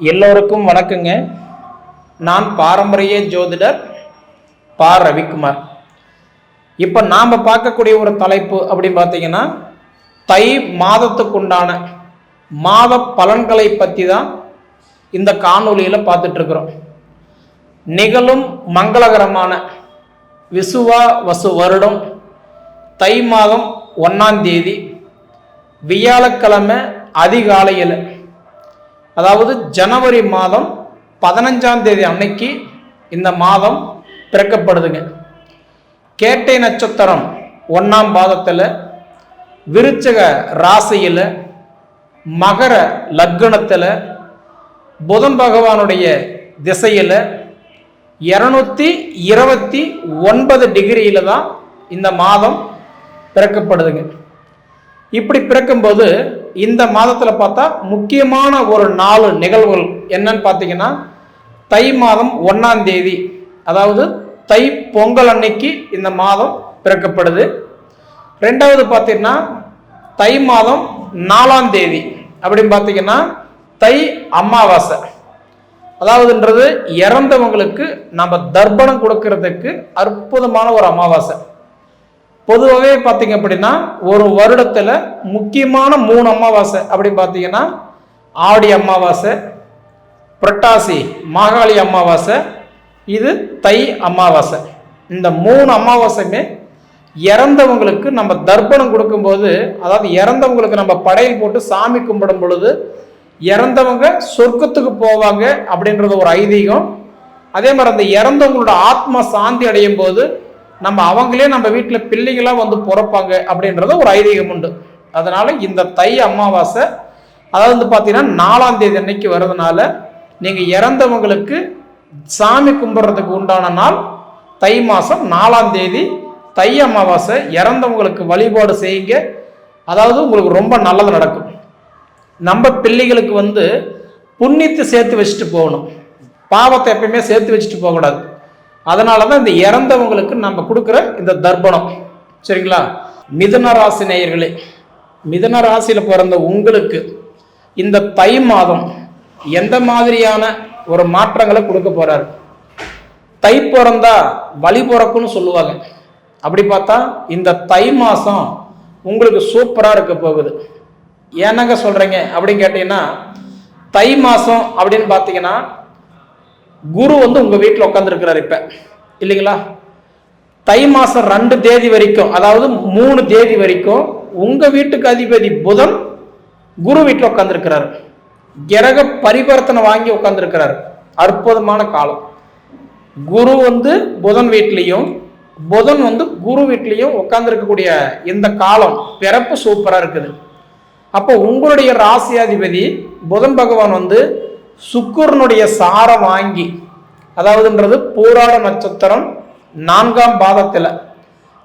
எல்லோருக்கும் வணக்கங்க. நான் பாரம்பரிய ஜோதிடர் பா. ரவிக்குமார். இப்போ நாம் பார்க்கக்கூடிய ஒரு தலைப்பு அப்படின்னு பார்த்தீங்கன்னா தை மாதத்துக்குண்டான மாத பலன்களை பற்றி தான் இந்த காணொலியில் பார்த்துட்ருக்குறோம் நிகழும் மங்களகரமான விசுவா வசு வருடம் தை மாதம் ஒன்றாம் தேதி. வியாழக்கிழமை அதிகாலையில் அதாவது ஜனவரி மாதம் பதினஞ்சாம் தேதி அன்னைக்கு இந்த மாதம் பிறக்கப்படுதுங்க. கேட்டை நட்சத்திரம் ஒன்றாம் பாதத்தில் விருச்சக ராசியில் மகர லக்னத்தில் புதன் பகவானுடைய திசையில் இரநூத்தி இருபத்தி ஒன்பது டிகிரியில் தான் இந்த மாதம் பிறக்கப்படுதுங்க. இப்படி பிறக்கும்போது இந்த மாதத்தில் பார்த்தா முக்கியமான ஒரு நாலு நிகழ்வுகள் என்னன்னு பார்த்தீங்கன்னா தை மாதம் ஒன்றாம் தேதி அதாவது தை பொங்கல் அன்னைக்கு இந்த மாதம் பிறக்கப்படுது. ரெண்டாவது பார்த்தீங்கன்னா தை மாதம் நாலாம் தேதி அப்படின்னு பார்த்தீங்கன்னா தை அமாவாசை. அதாவதுன்றது இறந்தவங்களுக்கு நம்ம தர்ப்பணம் கொடுக்கறதுக்கு அற்புதமான ஒரு அமாவாசை. பொதுவாகவே பார்த்தீங்க அப்படின்னா ஒரு வருடத்தில் முக்கியமான மூணு அமாவாசை அப்படின்னு பார்த்தீங்கன்னா ஆடி அமாவாசை புரட்டாசி மாகாளி அமாவாசை இது தை அமாவாசை. இந்த மூணு அமாவாசையுமே இறந்தவங்களுக்கு நம்ம தர்ப்பணம் கொடுக்கும்போது அதாவது இறந்தவங்களுக்கு நம்ம படையல் போட்டு சாமி கும்பிடும் பொழுது இறந்தவங்க சொர்க்கத்துக்கு போவாங்க அப்படின்றது ஒரு ஐதீகம். அதே மாதிரி அந்த இறந்தவங்களோட ஆத்மா சாந்தி அடையும் போது நம்ம அவங்களே நம்ம வீட்டில் பிள்ளைகளாக வந்து பிறப்பாங்க அப்படின்றது ஒரு ஐதீகம் உண்டு. அதனால இந்த தை அமாவாசை அதாவது வந்து பார்த்தீங்கன்னா நாலாம் தேதி அன்னைக்கு வர்றதுனால நீங்கள் இறந்தவங்களுக்கு சாமி கும்பிட்றதுக்கு உண்டான நாள் தை மாதம் நாலாம் தேதி. தை அமாவாசை இறந்தவங்களுக்கு வழிபாடு செய்யுங்க. அதாவது உங்களுக்கு ரொம்ப நல்லது நடக்கும். நம்ம பிள்ளைகளுக்கு வந்து புண்ணியத்தை சேர்த்து வச்சுட்டு போகணும். பாவத்தை எப்பயுமே சேர்த்து வச்சுட்டு போகக்கூடாது. அதனால தான் இந்த இறந்தவங்களுக்கு நம்ம கொடுக்குற இந்த தர்ப்பணம். சரிங்களா? மிதன ராசி நேயர்களே மிதன ராசியில் பிறந்த உங்களுக்கு இந்த தை மாதம் எந்த மாதிரியான ஒரு மாற்றங்களை கொடுக்க போகிறாரு தை பிறந்தா வழி பிறக்குன்னு சொல்லுவாங்க. அப்படி பார்த்தா இந்த தை மாதம் உங்களுக்கு சூப்பராக இருக்க போகுது. ஏன்னாங்க சொல்கிறீங்க அப்படின்னு கேட்டிங்கன்னா தை மாதம் அப்படின்னு பார்த்தீங்கன்னா குரு வந்து உங்கள் வீட்டில் உட்காந்துருக்கிறார் இப்போ. இல்லைங்களா? தை மாதம் ரெண்டு தேதி வரைக்கும் அதாவது மூணு தேதி வரைக்கும் உங்கள் வீட்டுக்கு அதிபதி புதன் குரு வீட்டில் உட்காந்துருக்கிறார் கிரக பரிவர்த்தனை வாங்கி உட்காந்துருக்கிறார் அற்புதமான காலம். குரு வந்து புதன் வீட்லேயும் புதன் வந்து குரு வீட்லேயும் உட்காந்துருக்கக்கூடிய இந்த காலம் பிறப்பு சூப்பராக இருக்குது. அப்போ உங்களுடைய ராசியாதிபதி புதன் பகவான் வந்து சுக்குரனுடைய சாரம் வாங்கி அதாவதுன்றது போராட நட்சத்திரம் நான்காம் பாதத்தில்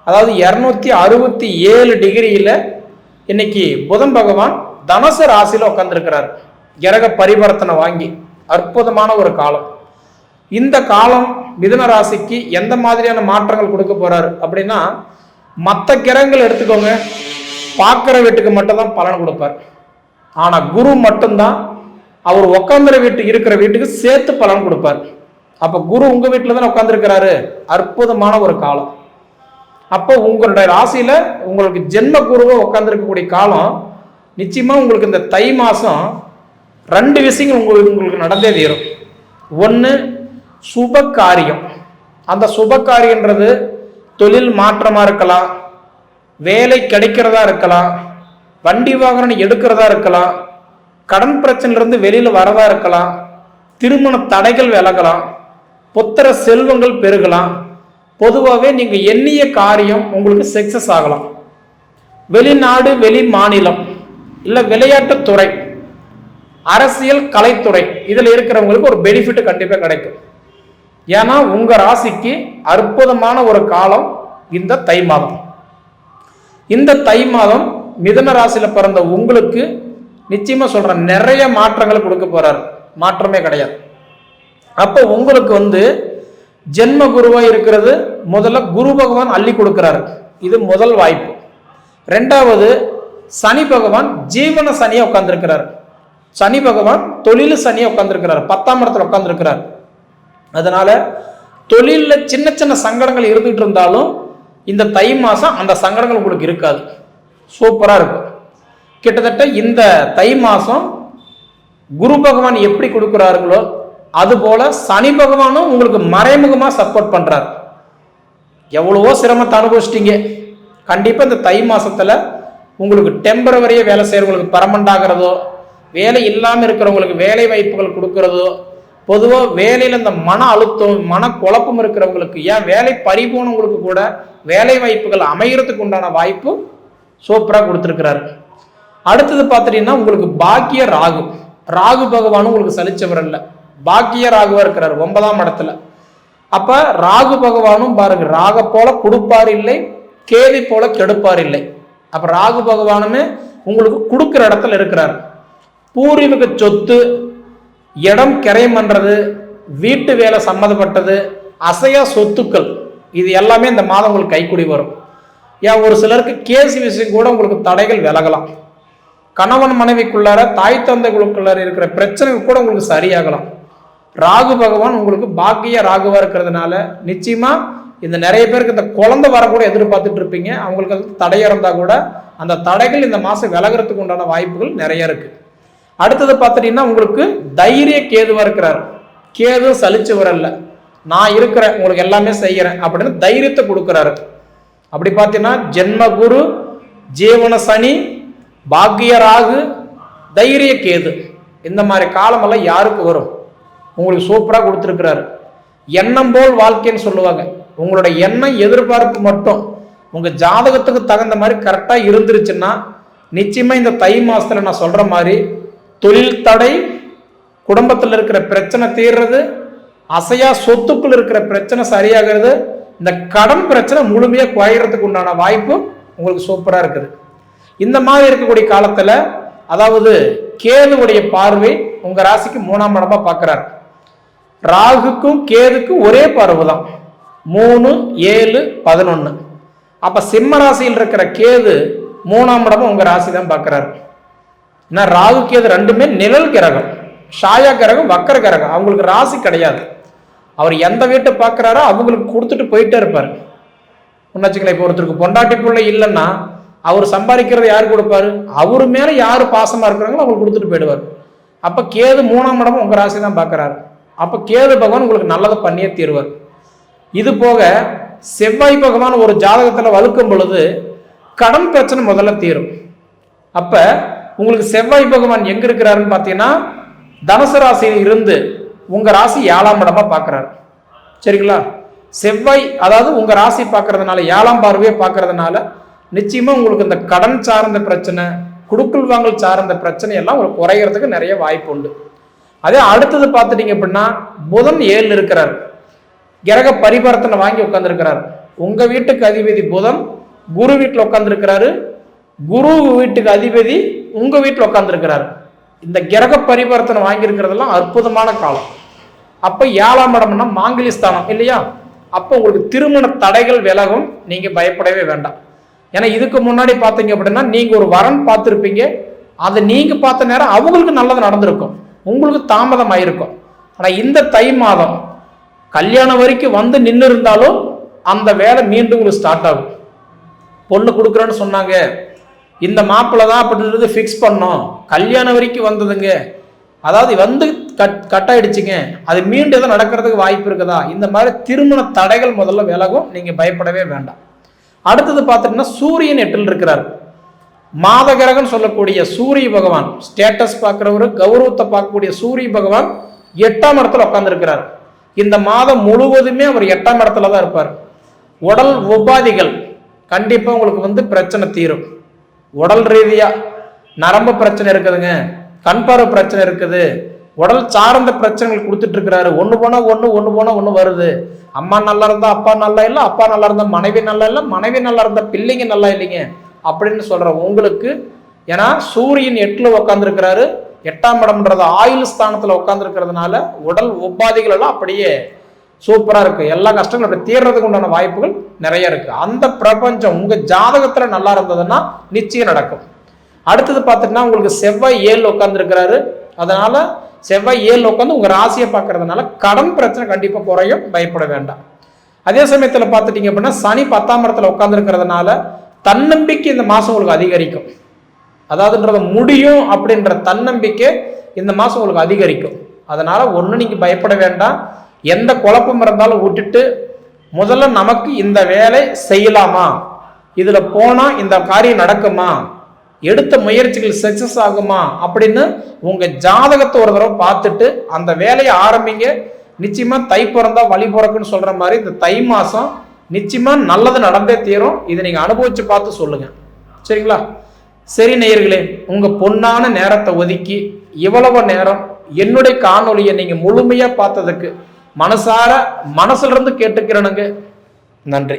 அதாவது இரநூத்தி அறுபத்தி ஏழு டிகிரியில் இன்னைக்கு புதன் பகவான் தனுசு ராசியில் உட்காந்துருக்கிறார் கிரக பரிவர்த்தனை வாங்கி அற்புதமான ஒரு காலம். இந்த காலம் மிதுன ராசிக்கு எந்த மாதிரியான மாற்றங்கள் கொடுக்க போறாரு அப்படின்னா மற்ற கிரகங்கள் எடுத்துக்கோங்க பார்க்குற வீட்டுக்கு மட்டும்தான் பலன் கொடுப்பார். ஆனால் குரு மட்டும்தான் அவர் உட்காந்துற வீட்டு இருக்கிற வீட்டுக்கு சேர்த்து பலன் கொடுப்பார். அப்போ குரு உங்கள் வீட்டில் தானே உட்காந்துருக்கிறாரு அற்புதமான ஒரு காலம். அப்போ உங்களுடைய ராசியில் உங்களுக்கு ஜென்ம குருவை உட்காந்துருக்கக்கூடிய காலம் நிச்சயமாக உங்களுக்கு இந்த தை மாதம் ரெண்டு விஷயங்கள் உங்களுக்கு உங்களுக்கு நடந்தே தீரும். ஒன்று சுப காரியம் அந்த சுப காரியன்றது தொழில் மாற்றமாக இருக்கலாம் வேலை கிடைக்கிறதா இருக்கலாம் வண்டி வாகனம் எடுக்கிறதா இருக்கலாம் கடன் பிரச்சனையிலிருந்து வெளியில் வரதா இருக்கலாம் திருமண தடைகள் விலகலாம் புத்திர செல்வங்கள் பெருகலாம் பொதுவாகவே நீங்கள் எண்ணிய காரியம் உங்களுக்கு சக்சஸ் ஆகலாம். வெளிநாடு வெளி மாநிலம் இல்லை விளையாட்டுத்துறை அரசியல் கலைத்துறை இதில் இருக்கிறவங்களுக்கு ஒரு பெனிஃபிட் கண்டிப்பாக கிடைக்கும். ஏன்னா உங்கள் ராசிக்கு அற்புதமான ஒரு காலம் இந்த தை மாதம். இந்த தை மாதம் மிதன ராசியில் பிறந்த உங்களுக்கு நிச்சயமாக சொல்கிறேன் நிறைய மாற்றங்களை கொடுக்க போகிறார் மாற்றமே கிடையாது. அப்போ உங்களுக்கு வந்து ஜென்ம குருவாக இருக்கிறது முதல்ல குரு பகவான் அள்ளி கொடுக்கிறாரு. இது முதல் வாய்ப்பு. ரெண்டாவது சனி பகவான் ஜீவன சனியை உட்கார்ந்திருக்கிறார். சனி பகவான் தொழில் சனியை உட்காந்துருக்கிறார் பத்தாம் இடத்துல உட்காந்துருக்கிறார் அதனால தொழிலில் சின்ன சின்ன சங்கடங்கள் இருந்துகிட்டு இருந்தாலும் இந்த தை மாதம் அந்த சங்கடங்கள் உங்களுக்கு இருக்காது. சூப்பராக இருக்கும். கிட்டத்தட்ட இந்த தை மாதம் குரு பகவான் எப்படி கொடுக்குறாருங்களோ அதுபோல சனி பகவானும் உங்களுக்கு மறைமுகமாக சப்போர்ட் பண்ணுறார் எவ்வளவோ சிரமத்தை அனுபவிச்சிட்டிங்க. கண்டிப்பாக இந்த தை மாதத்தில் உங்களுக்கு டெம்பரவரியாக வேலை செய்கிறவங்களுக்கு பர்மனண்ட் ஆகிறதோ வேலை இல்லாமல் இருக்கிறவங்களுக்கு வேலை வாய்ப்புகள் கொடுக்கறதோ பொதுவாக வேலையில் இந்த மன அழுத்தம் மன குழப்பம் இருக்கிறவங்களுக்கு ஏன் வேலை பறிபோனவங்களுக்கு கூட வேலை வாய்ப்புகள் அமைகிறதுக்கு உண்டான வாய்ப்பு சூப்பராக கொடுத்துருக்கிறாரு. அடுத்தது பார்த்துட்டீங்கன்னா உங்களுக்கு பாக்கிய ராகு. ராகு பகவானும் உங்களுக்கு சலிச்சவர் இல்லை. பாக்கிய ராகுவா இருக்கிறார் ஒன்பதாம் இடத்துல. அப்ப ராகு பகவானும் பாருங்க ராக போல கொடுப்பார் இல்லை கேதி போல கெடுப்பார் இல்லை. அப்ப ராகு பகவானுமே உங்களுக்கு கொடுக்குற இடத்துல இருக்கிறார். பூர்வீக சொத்து இடம் கிரையம் பண்றது வீட்டு வேலை சம்மந்தப்பட்டது அசையா சொத்துக்கள் இது எல்லாமே இந்த மாதம் உங்களுக்கு கைக்குடி வரும். ஏன் ஒரு சிலருக்கு கேசி விஷயம் கூட உங்களுக்கு தடைகள் விலகலாம். கணவன் மனைவிக்குள்ளார தாய் தந்தைகளுக்குள்ளார இருக்கிற பிரச்சனைகள் கூட உங்களுக்கு சரியாகலாம். ராகு பகவான் உங்களுக்கு பாக்கிய ராகுவா இருக்கிறதுனால நிச்சயமா இந்த நிறைய பேருக்கு இந்த குழந்தை வரக்கூட எதிர்பார்த்துட்டு இருப்பீங்க. அவங்களுக்கு அது தடையா இருந்தா கூட அந்த தடைகள் இந்த மாசம் விலகிறதுக்கு உண்டான வாய்ப்புகள் நிறைய இருக்கு. அடுத்தது பார்த்துட்டீங்கன்னா உங்களுக்கு தைரிய கேதுவா இருக்கிறார். கேது சலிச்சு வரல நான் இருக்கிறேன் உங்களுக்கு எல்லாமே செய்யறேன் அப்படின்னு தைரியத்தை கொடுக்குறாரு. அப்படி பார்த்தீங்கன்னா ஜென்ம குரு ஜீவன சனி பாக்கியராகு தைரிய கேது இந்த மாதிரி காலமெல்லாம் யாருக்கு வரும்? உங்களுக்கு சூப்பராக கொடுத்துருக்கிறாரு. எண்ணம் போல் வாழ்க்கைன்னு சொல்லுவாங்க. உங்களோட எண்ணம் எதிர்பார்ப்பு மட்டும். உங்கள் ஜாதகத்துக்கு தகுந்த மாதிரி கரெக்டாக இருந்துருச்சுன்னா நிச்சயமாக இந்த தை மாதத்தில் நான் சொல்கிற மாதிரி தொழில் தடை குடும்பத்தில் இருக்கிற பிரச்சனை தீர்றது அசையா சொத்துக்குள் இருக்கிற பிரச்சனை சரியாகிறது இந்த கடன் பிரச்சனை முழுமையாக குறையிறதுக்கு உண்டான வாய்ப்பு உங்களுக்கு சூப்பராக இருக்குது. இந்த மாதிரி இருக்கக்கூடிய காலத்தில் அதாவது கேதுவுடைய பார்வை உங்கள் ராசிக்கு மூணாம் இடமா பார்க்குறாரு ராகுக்கும் கேதுக்கும் ஒரே பார்வை தான் மூணு ஏழு பதினொன்று அப்போ சிம்ம ராசியில் இருக்கிற கேது மூணாம் இடமும் உங்கள் ராசி தான் பார்க்குறாரு ஏன்னா ராகு கேது ரெண்டுமே நிழல் கிரகம். ஷாயா கிரகம் வக்கர கிரகம். அவங்களுக்கு ராசி கிடையாது. அவர் எந்த வீட்டை பார்க்குறாரோ அவங்களுக்கு கொடுத்துட்டு போயிட்டே இருப்பார். உன்னச்சுங்களேன் இப்போ ஒருத்தருக்கு பொண்டாட்டி பிள்ளை இல்லைன்னா அவர் சம்பாதிக்கிறத யார் கொடுப்பாரு? அவர் மேலே யார் பாசமாக இருக்கிறாங்களோ அவர் கொடுத்துட்டு போயிடுவார். அப்போ கேது மூணாம் இடமும் உங்கள் ராசி தான் பார்க்குறாரு. அப்போ கேது பகவான் உங்களுக்கு நல்லதை பண்ணியே தீர்வார். இது போக செவ்வாய் பகவான் ஒரு ஜாதகத்தில் வலுக்கும் பொழுது கடன் பிரச்சனை முதல்ல தீரும். அப்போ உங்களுக்கு செவ்வாய் பகவான் எங்கே இருக்கிறாருன்னு பார்த்தீங்கன்னா தனுசு ராசியில் இருந்து உங்கள் ராசி ஏழாம் இடமா பார்க்குறாரு. சரிங்களா? செவ்வாய் அதாவது உங்கள் ராசி பார்க்கறதுனால ஏழாம் பார்வையை பார்க்கறதுனால நிச்சயமா உங்களுக்கு இந்த கடன் சார்ந்த பிரச்சனை குடுக்கல் வாங்கல் சார்ந்த பிரச்சனை எல்லாம் உங்களுக்கு குறைகிறதுக்கு நிறைய வாய்ப்பு உண்டு. அதே அடுத்தது பார்த்துட்டீங்க அப்படின்னா புதன் ஏழு இருக்கிறார். கிரக பரிவர்த்தனை வாங்கி உட்காந்துருக்கிறார் உங்க வீட்டுக்கு அதிபதி புதன் குரு வீட்டில் உட்காந்துருக்கிறாரு குரு வீட்டுக்கு அதிபதி உங்க வீட்டில் உட்காந்துருக்கிறாரு இந்த கிரக பரிவர்த்தனை வாங்கியிருக்கிறதெல்லாம் அற்புதமான காலம். அப்போ ஏழாம் இடம்னா மாங்கலி ஸ்தானம் இல்லையா? அப்போ உங்களுக்கு திருமண தடைகள் விலகும் நீங்கள் பயப்படவே வேண்டாம். ஏன்னா இதுக்கு முன்னாடி பார்த்தீங்க அப்படின்னா நீங்கள் ஒரு வரன் பார்த்துருப்பீங்க. அதை நீங்கள் பார்த்த நேரம் அவங்களுக்கு நல்லது நடந்திருக்கும். உங்களுக்கு தாமதம் ஆயிருக்கும் ஆனால் இந்த தை மாதம் கல்யாணம் வரைக்கும் வந்து நின்று இருந்தாலும் அந்த வேலை மீண்டும் உங்களுக்கு ஸ்டார்ட் ஆகும். பொண்ணு கொடுக்குறேன்னு சொன்னாங்க. இந்த மாப்பிள்ளை தான் அப்படின்றது ஃபிக்ஸ் பண்ணோம். கல்யாணம் வரைக்கும் வந்ததுங்க. அதாவது வந்து கட் கட் ஆயிடுச்சுங்க. அது மீண்டும் எதுவும் நடக்கிறதுக்கு வாய்ப்பு இருக்குதா? இந்த மாதிரி திருமண தடைகள் முதல்ல விலகும். நீங்கள் பயப்படவே வேண்டாம். அடுத்தது பார்த்துட்டோம்னா சூரியன் எட்டில் இருக்கிறார். மாத கிரகம்னு சொல்லக்கூடிய சூரிய பகவான் ஸ்டேட்டஸ் பார்க்குறவரு கௌரவத்தை பார்க்கக்கூடிய சூரிய பகவான் எட்டாம் இடத்துல உட்காந்துருக்கிறார் இந்த மாதம் முழுவதுமே அவர் எட்டாம் இடத்துல தான் இருப்பார். உடல் உபாதிகள் கண்டிப்பாக உங்களுக்கு வந்து பிரச்சனை தீரும். உடல் ரீதியாக நரம்பு பிரச்சனை இருக்குதுங்க கண்பார்வை பிரச்சனை இருக்குது. உடல் சார்ந்த பிரச்சனைகள் கொடுத்துட்டு இருக்கிறாரு ஒன்று போனால் ஒன்று ஒன்று போனால் ஒன்று வருது. அம்மா நல்லா இருந்தா அப்பா நல்லா இல்லை அப்பா நல்லா இருந்தால் மனைவி நல்லா இல்லை மனைவி நல்லா இருந்தா பிள்ளைங்க நல்லா இல்லைங்க. அப்படின்னு சொல்கிற உங்களுக்கு ஏன்னா சூரியன் எட்டில் உட்காந்துருக்கிறாரு எட்டாம் இடம்ன்றது ஆயுள் ஸ்தானத்தில் உட்காந்துருக்கிறதுனால உடல் உபாதைகள் எல்லாம் அப்படியே சூப்பராக இருக்கு. எல்லா கஷ்டங்களும் அப்படி தீர்றதுக்கு உண்டான வாய்ப்புகள் நிறைய இருக்கு. அந்த பிரபஞ்சம் உங்கள் ஜாதகத்தில் நல்லா இருந்ததுன்னா நிச்சயம் நடக்கும். அடுத்தது பார்த்துட்டுனா உங்களுக்கு செவ்வாய் ஏழு உட்காந்துருக்கிறாரு அதனால செவ்வாய் ஏழில் உட்காந்து உங்கள் ராசியை பார்க்கறதுனால கடன் பிரச்சனை கண்டிப்பாக குறையும் பயப்பட வேண்டாம். அதே சமயத்தில் பார்த்துட்டீங்க அப்படின்னா சனி பத்தாம் இடத்துல உட்காந்துருக்கிறதுனால தன்னம்பிக்கை இந்த மாதம் உங்களுக்கு அதிகரிக்கும். அதாவதுன்றது முடியும் அப்படின்ற தன்னம்பிக்கை இந்த மாதம் உங்களுக்கு அதிகரிக்கும். அதனால் ஒன்று நீங்கள் பயப்பட வேண்டாம். எந்த குழப்பம் இருந்தாலும் விட்டுட்டு முதல்ல நமக்கு இந்த வேலை செய்யலாமா? இதில் போனால் இந்த காரியம் நடக்குமா? எடுத்த முயற்சிகள் சக்சஸ் ஆகுமா அப்படின்னு உங்க ஜாதகத்தை ஒரு தடவை பார்த்துட்டு அந்த வேலையை ஆரம்பிங்க. நிச்சயமா தை பிறந்தா வழி பிறக்குன்னு சொல்ற மாதிரி இந்த தை மாசம் நிச்சயமா நல்லது நடந்தே தீரும். இதை நீங்க அனுபவிச்சு பார்த்து சொல்லுங்க. சரிங்களா? சரி நேயர்களே உங்க பொன்னான நேரத்தை ஒதுக்கி இவ்வளவு நேரம் என்னுடைய காணொலியை நீங்க முழுமையா பார்த்ததுக்கு மனசார மனசுல இருந்து கேட்டுக்கிறனுங்க. நன்றி.